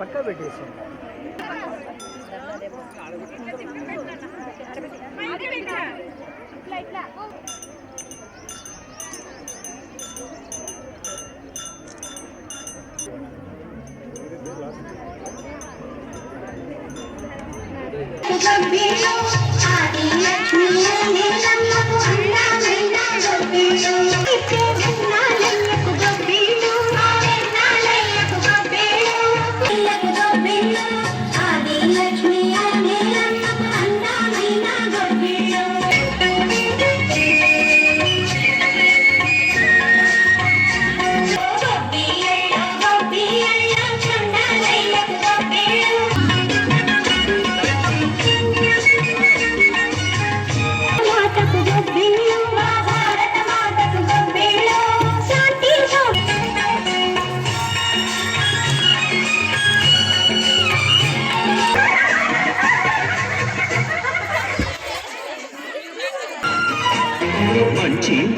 పక్క పెట్టేసి గొబ్బిళ్ళు ఆది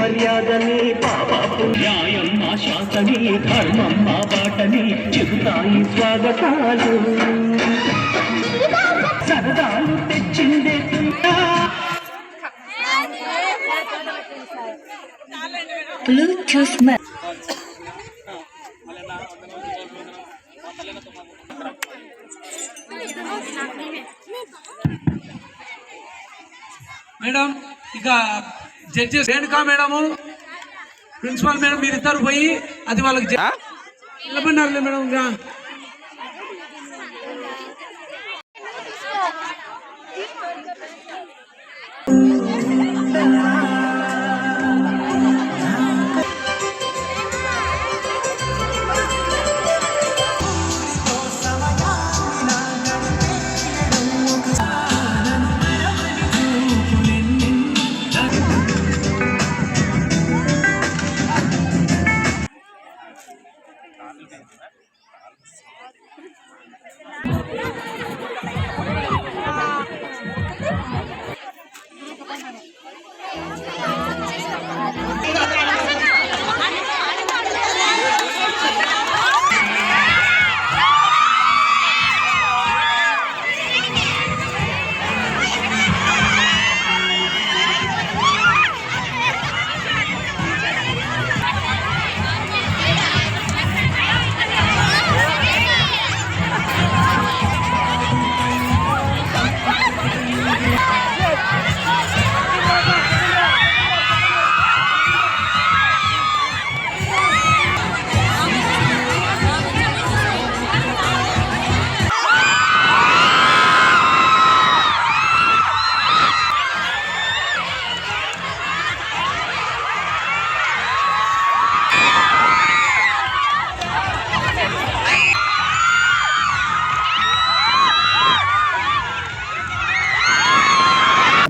మర్యాదని పాపాపు న్యాయం మా శాంతని ధర్మం మా బాటని చెబుతాయి స్వాగతాలు సరదాలు తెచ్చిందే. మేడం ఇక judges Renuka madam principal madam మీరు ఇద్దరు పోయి అది వాళ్ళకి నిలబడినారులే మేడం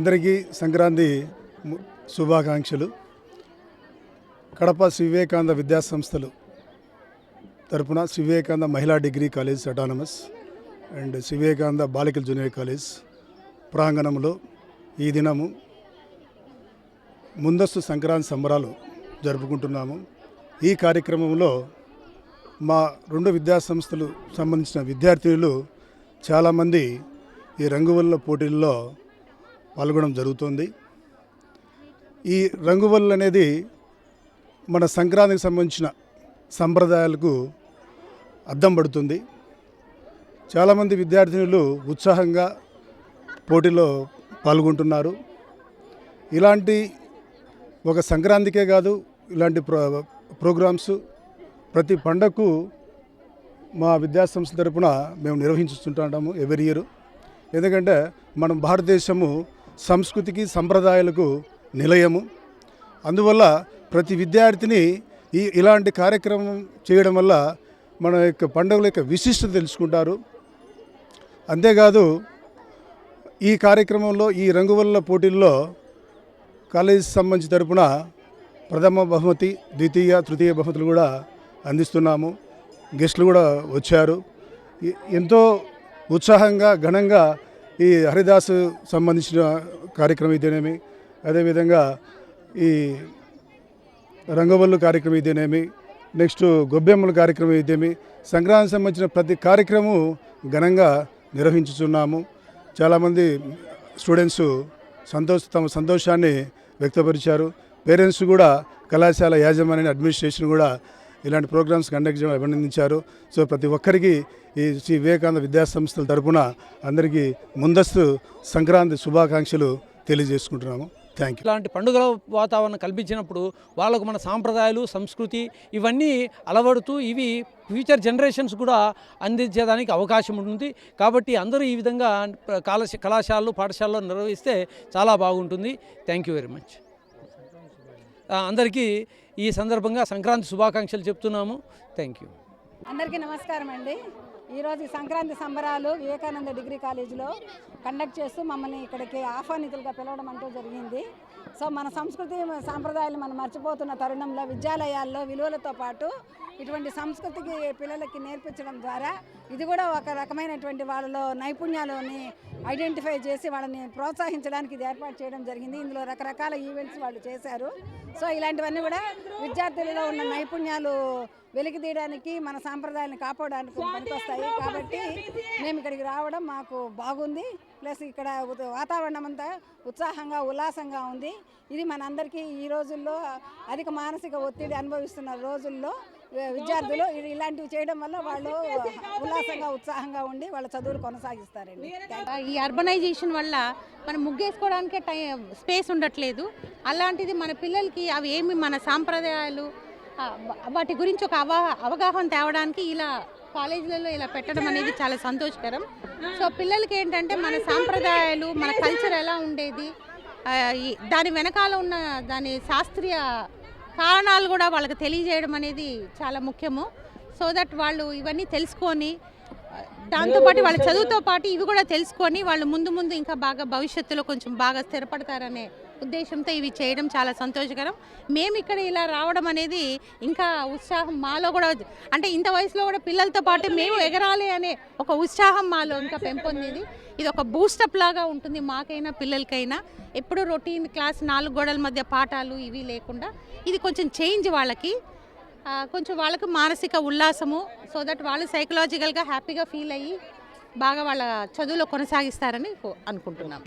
అందరికీ సంక్రాంతి శుభాకాంక్షలు. కడప శ్రీ వివేకానంద విద్యాసంస్థలు తరపున శ్రీ వివేకానంద మహిళా degree college autonomous and Vivekananda బాలికల జూనియర్ కాలేజ్ ప్రాంగణంలో ఈ దినము ముందస్తు సంక్రాంతి సంబరాలు జరుపుకుంటున్నాము. ఈ కార్యక్రమంలో మా రెండు విద్యాసంస్థలు సంబంధించిన విద్యార్థులు చాలామంది ఈ రంగువల్ల పోటీల్లో పాల్గొనడం జరుగుతుంది. ఈ రంగువల్లు అనేది మన సంక్రాంతికి సంబంధించిన సంప్రదాయాలకు అద్దం పడుతుంది. చాలామంది విద్యార్థినులు ఉత్సాహంగా పోటీలో పాల్గొంటున్నారు. ఇలాంటి ఒక సంక్రాంతికే కాదు ఇలాంటి ప్రో ప్రోగ్రామ్స్ ప్రతి పండగకు మా విద్యాసంస్థ తరపున మేము నిర్వహించుతుంటాము ఎవరి ఇయర్. ఎందుకంటే మనం భారతదేశము సంస్కృతికి సంప్రదాయాలకు నిలయము. అందువల్ల ప్రతి విద్యార్థిని ఈ ఇలాంటి కార్యక్రమం చేయడం వల్ల మన యొక్క పండుగల యొక్క విశిష్టత తెలుసుకుంటారు. అంతేకాదు ఈ కార్యక్రమంలో ఈ రంగువల్ల పోటీల్లో కాలేజీ సంబంధించి తరపున ప్రథమ బహుమతి ద్వితీయ తృతీయ బహుమతులు కూడా అందిస్తున్నాము. గెస్టులు కూడా వచ్చారు. ఎంతో ఉత్సాహంగా ఘనంగా ఈ హరిదాసు సంబంధించిన కార్యక్రమం ఇదేనేమి? అదేవిధంగా ఈ రంగవల్లు కార్యక్రమం ఇదేనేమి? నెక్స్ట్ గొబ్బెమ్మల కార్యక్రమం ఇదేమి? సంక్రాంతి సంబంధించిన ప్రతి కార్యక్రమం ఘనంగా నిర్వహించుచున్నాము. చాలామంది స్టూడెంట్స్ సంతోష తమ సంతోషాన్ని వ్యక్తపరిచారు. పేరెంట్స్ కూడా కళాశాల యాజమాన్య అడ్మినిస్ట్రేషన్ కూడా ఇలాంటి ప్రోగ్రామ్స్ కండక్ట్ చేయడం అభినందించారు. సో ప్రతి ఒక్కరికి ఈ శ్రీ వివేకానంద విద్యాసంస్థల తరఫున తరపున అందరికీ ముందస్తు సంక్రాంతి శుభాకాంక్షలు తెలియజేసుకుంటున్నాము. థ్యాంక్ యూ ఇలాంటి పండుగల వాతావరణం కల్పించినప్పుడు వాళ్ళకు మన సాంప్రదాయాలు సంస్కృతి ఇవన్నీ అలవడుతూ ఇవి ఫ్యూచర్ జనరేషన్స్ కూడా అందించేదానికి అవకాశం ఉంటుంది. కాబట్టి అందరూ ఈ విధంగా కళా కళాశాలలు పాఠశాలలో నిర్వహిస్తే చాలా బాగుంటుంది. థ్యాంక్ యూ వెరీ మచ్ అందరికీ ఈ సందర్భంగా సంక్రాంతి శుభాకాంక్షలు చెప్తున్నాము. థ్యాంక్ యూ అందరికీ నమస్కారం అండి ఈరోజు సంక్రాంతి సంబరాలు వివేకానంద డిగ్రీ కాలేజీలో కండక్ట్ చేస్తూ మమ్మల్ని ఇక్కడికి ఆహ్వానితులుగా పిలవడం అంటూ జరిగింది. సో మన సంస్కృతి సాంప్రదాయాలు మనం మర్చిపోతున్న తరుణంలో విద్యాలయాల్లో విలువలతో పాటు ఇటువంటి సంస్కృతికి పిల్లలకి నేర్పించడం ద్వారా ఇది కూడా ఒక రకమైనటువంటి వాళ్ళలో నైపుణ్యాలని ఐడెంటిఫై చేసి వాళ్ళని ప్రోత్సహించడానికి ఇది ఏర్పాటు చేయడం జరిగింది. ఇందులో రకరకాల ఈవెంట్స్ వాళ్ళు చేశారు. సో ఇలాంటివన్నీ కూడా విద్యార్థులలో ఉన్న నైపుణ్యాలు వెలికి తీయడానికి మన సాంప్రదాయాలను కాపాడడానికి పనికొస్తాయి. కాబట్టి మేము ఇక్కడికి రావడం మాకు బాగుంది. ప్లస్ ఇక్కడ వాతావరణం అంతా ఉత్సాహంగా ఉల్లాసంగా ఉంది. ఇది మనందరికీ ఈ రోజుల్లో అధిక మానసిక ఒత్తిడి అనుభవిస్తున్న రోజుల్లో విద్యార్థులు ఇది ఇలాంటివి చేయడం వల్ల వాళ్ళు ఉల్లాసంగా ఉత్సాహంగా ఉండి వాళ్ళ చదువులు కొనసాగిస్తారండి. ఈ అర్బనైజేషన్ వల్ల మనం ముగ్గేసుకోవడానికే టైం స్పేస్ ఉండట్లేదు. అలాంటిది మన పిల్లలకి అవి ఏమి మన సాంప్రదాయాలు వాటి గురించి ఒక అవా అవగాహన తేవడానికి ఇలా కాలేజీలలో ఇలా పెట్టడం అనేది చాలా సంతోషకరం. సో పిల్లలకి ఏంటంటే మన సాంప్రదాయాలు మన కల్చర్ ఎలా ఉండేది దాని వెనకాల ఉన్న దాని శాస్త్రీయ కారణాలు కూడా వాళ్ళకి తెలియజేయడం అనేది చాలా ముఖ్యము. సో దట్ వాళ్ళు ఇవన్నీ తెలుసుకొని దాంతోపాటు వాళ్ళ చదువుతో పాటు ఇవి కూడా తెలుసుకొని వాళ్ళు ముందు ముందు ఇంకా బాగా భవిష్యత్తులో కొంచెం బాగా స్థిరపడతారనే ఉద్దేశంతో ఇవి చేయడం చాలా సంతోషకరం. మేము ఇక్కడ ఇలా రావడం అనేది ఇంకా ఉత్సాహం మాలో కూడా అంటే ఇంత వయసులో కూడా పిల్లలతో పాటు మేము ఎగరాలి అనే ఒక ఉత్సాహం మాలో ఇంకా పెంపొందింది. ఇది ఒక బూస్టప్ లాగా ఉంటుంది మాకైనా పిల్లలకైనా. ఎప్పుడు రొటీన్ క్లాస్ నాలుగు గోడల మధ్య పాఠాలు ఇవి లేకుండా ఇది కొంచెం చేంజ్ వాళ్ళకి కొంచెం వాళ్ళకు మానసిక ఉల్లాసము సో దట్ వాళ్ళు సైకలాజికల్గా హ్యాపీగా ఫీల్ అయ్యి బాగా వాళ్ళ చదువులో కొనసాగిస్తారని కో- అనుకుంటున్నాం